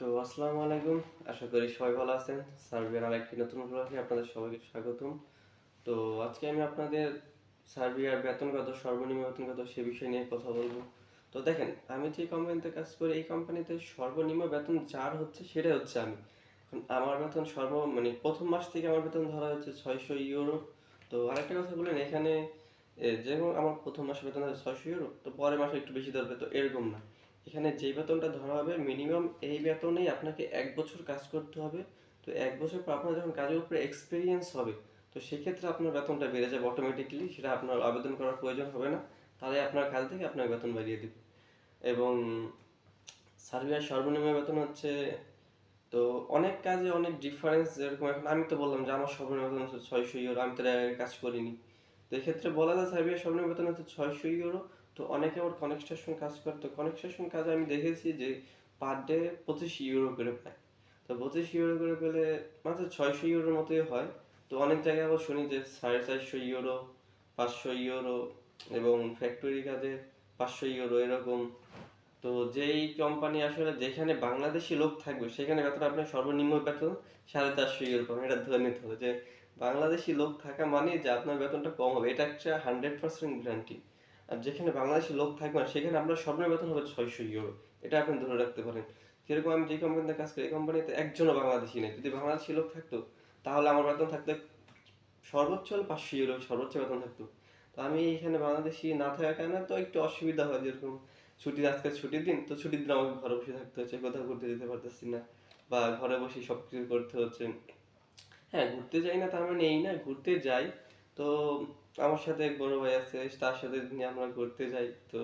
তো আসসালামু আলাইকুম। আশা করি সবাই ভালো আছেন। সার্বিয়ার আরেকটি নতুন ব্লগে আপনাদের সবাইকে স্বাগতম। তো আজকে আমি আপনাদের সার্বিয়ার বেতন কত, সর্বনিম্ন বেতন কত সে বিষয় নিয়ে কথা বলব। তো দেখেন, আমি যে কোম্পানিতে কাজ করি, এই কোম্পানিতে সর্বনিম্ন বেতন যার হচ্ছে সেটাই হচ্ছে আমি। আমার বেতন সর্ব মানে প্রথম মাস থেকে আমার বেতন ধরা হচ্ছে ছয়শো ইউরো তো আরেকটা কথা বলেন, এখানে যেমন আমার প্রথম মাসে বেতন ছয়শো ইউরো তো পরের মাসে একটু বেশি ধরবে, তো এরকম না। এখানে যে বেতনটা ধরা হবে মিনিমাম এই বেতনেই আপনাকে এক বছর কাজ করতে হবে। তো এক বছর পর আপনার যখন কাজের উপরে এক্সপিরিয়েন্স হবে, তো সেক্ষেত্রে আপনার বেতনটা বেড়ে যাবে অটোমেটিকলি সেটা আপনার আবেদন করার প্রয়োজন হবে না। তাহলে আপনার কাজ থেকে আপনার বেতন বাড়িয়ে দেবে। এবং সার্বিয়ার সর্বনিম্ন বেতন হচ্ছে, তো অনেক কাজে অনেক ডিফারেন্স যেরকম এখন আমি তো বললাম যে আমার সর্বনিম্ন বেতন হচ্ছে ছয়শো ইউরো, আমি তো কাজ করিনি। তো এক্ষেত্রে বলা যায় সার্বিয়ার সর্বনিম্ন বেতন হচ্ছে ছয়শো ইউরো। তো অনেকে আবার কনেকস্ট্রাকশন কাজ করতো কনেকস্ট্রাকশন কাজে আমি দেখেছি যে পার ডে পঁচিশ ইউরো করে পায়। তো পঁচিশ ইউরো করে পেলে মাত্র ছয়শো ইউরোর মতোই হয়। তো অনেক জায়গায় আবার শুনি যে সাড়ে চারশো ইউরো পাঁচশো ইউরো এবং ফ্যাক্টরি কাজে পাঁচশো ইউরো এরকম। তো যেই কোম্পানি আসলে যেখানে বাংলাদেশি লোক থাকবে, সেখানে বেতন আপনার সর্বনিম্ন বেতন সাড়ে চারশো ইউরো পাবেন এটা ধরে নিতে হবে যে বাংলাদেশি লোক থাকা মানে যে আপনার বেতনটা কম হবে। এটা একটা হান্ড্রেড পার্সেন্ট গ্যারান্টি যেখানে বাংলাদেশি লোক থাকবে না সেখানে আপনার সর্বনিম্ন বেতন হবে ছয়শো ইউরো এটা আপনি ধরে রাখতে পারেন। যেরকম আমি যে কোম্পানিতে কাজ করি, এই কোম্পানিতে একজনও বাংলাদেশি নেই। যদি বাংলাদেশি লোক থাকতো, তাহলে আমার বেতন থাকতো সর্বোচ্চ হলে পাঁচশো ইউরো সর্বোচ্চ বেতন থাকতো। তো আমি এখানে বাংলাদেশি না থাকার কারণে তো একটু অসুবিধা হয় যেরকম ছুটি আজকে ছুটির দিন, তো ছুটির দিন আমাকে ঘরে বসে থাকতে হচ্ছে, কোথাও ঘুরতে যেতে পারতেছি না বা ঘরে বসে সব কিছু করতে হচ্ছে। হ্যাঁ ঘুরতে যাই না, তার মানে এই না, ঘুরতে যাই। তো আমার সাথে এক বড় ভাই আছে, তার সাথে নিয়ে আমরা ঘুরতে যাই। তো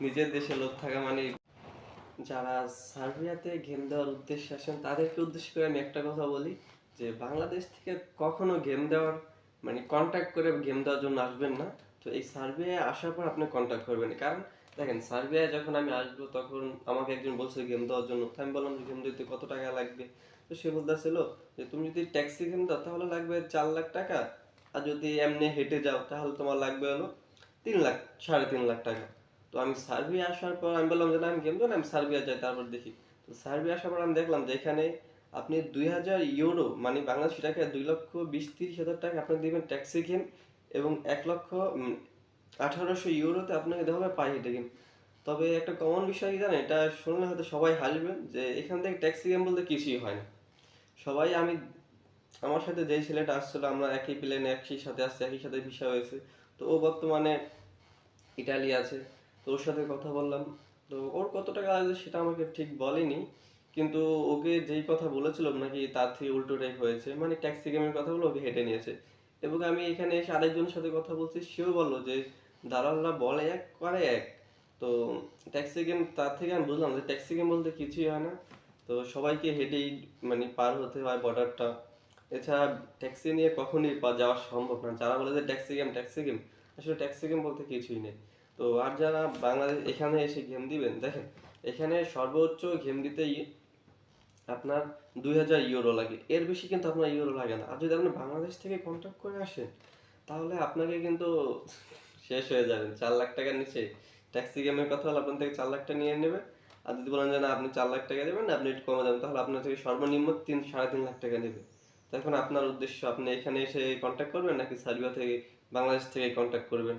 নিজের দেশে লোক থাকা মানে যারা সার্বিয়াতে গেম দেওয়ার উদ্দেশ্যে আসেন, তাদেরকে উদ্দেশ্য করে আমি একটা কথা বলি যে, বাংলাদেশ থেকে কখনো গেম দেওয়ার মানে কন্ট্যাক্ট করে গেম দেওয়ার জন্য আসবেন না। তো এই সার্বিয়ায় আসার পর আপনি কন্ট্যাক্ট করবেন কারণ দেখেন, সার্বিয়ায় যখন আমি আসব, তখন আমাকে একজন বলছে গেম দেওয়ার জন্য। তো আমি বললাম যে গেম দিতে কত টাকা লাগবে? তো সে বলতেছিল যে, তুমি যদি ট্যাক্সি গেম দাও, তাহলে লাগবে চার লাখ টাকা। আর যদি এমনি হেঁটে যাও, তাহলে তোমার লাগবে হলো তিন লাখ, সাড়ে তিন লাখ টাকা। তো আমি সার্বিয়া আসার পর আমি বললাম যে আমি গেম দেবো না আমি সার্বিয়া যাই, তারপর দেখি। তো সার্বিয়া আসার পর আমি দেখলাম যে এখানে আপনি দুই হাজার ইউরো মানে বাংলাদেশি টাকা দুই লক্ষ বিশ তিরিশ হাজার টাকা আপনি দিবেন ট্যাক্সি গেম এবং এক লক্ষ আঠারোশো ইউরোতে আপনাকে দেওয়া হবে পাই হেঁটে গেম তবে একটা কমন বিষয় কি জানেন? এটা শুনলে হয়তো সবাই হাসবেন যে এখান থেকে ট্যাক্সি গেম বলতে কিছুই হয় না। সবাই আমি আমার সাথে যেই ছেলেটা আসছিল, আমরা একই প্লেনে একই সাথে আসছি, একই সাথে ভিসা হয়েছে। তো ও বর্তমানে ইটালি আছে। তো ওর সাথে কথা বললাম। তো ওর কত টাকা লাগবে সেটা আমাকে ঠিক বলেনি। কিন্তু ওকে যেই কথা বলেছিল, নাকি তার থেকে উল্টোটাই হয়েছে। মানে ট্যাক্সি গেমের কথা বলে ওকে হেঁটে নিয়েছে। এবং আমি এখানে এসে আরেকজনের সাথে কথা বলছি, সেও বলল যে, দালালরা বলে এক, করে এক। তো ট্যাক্সি গেম তার থেকে আমি বুঝলাম যে, ট্যাক্সি গেম বলতে কিছুই হয় না। তো সবাইকে হেঁটেই মানে পার হতে হয় বর্ডারটা। এছাড়া ট্যাক্সি নিয়ে কখনই যাওয়া সম্ভব না। যারা বলে যে ট্যাক্সি গেম ট্যাক্সি গেম আসলে ট্যাক্সি গেম বলতে কিছুই নেই। তো আর যারা বাংলাদেশ, এখানে এসে গেম দিবেন, দেখেন, এখানে সর্বোচ্চ গেম দিতেই আপনার দুই হাজার ইউরো লাগে। এর বেশি কিন্তু আপনার ইউরো লাগে না। আর যদি আপনি বাংলাদেশ থেকে কন্ট্যাক্ট করে আসেন, তাহলে আপনাকে কিন্তু শেষ হয়ে যাবেন চার লাখ টাকার নিচে। ট্যাক্সি গেমের কথা হলে আপনার থেকে চার লাখ টাকা নিয়ে নেবে। আর যদি বলেন যে না, আপনি চার লাখ টাকা দেবেন, আপনি একটু কমে দেবেন, তাহলে আপনার থেকে সর্বনিম্ন তিন, সাড়ে তিন লাখ টাকা নেবে। তো এখন আপনার উদ্দেশ্য, আপনি এখানে এসে কন্ট্যাক্ট করবেন নাকি সার্বিয়া থেকে বাংলাদেশ থেকে কন্ট্যাক্ট করবেন?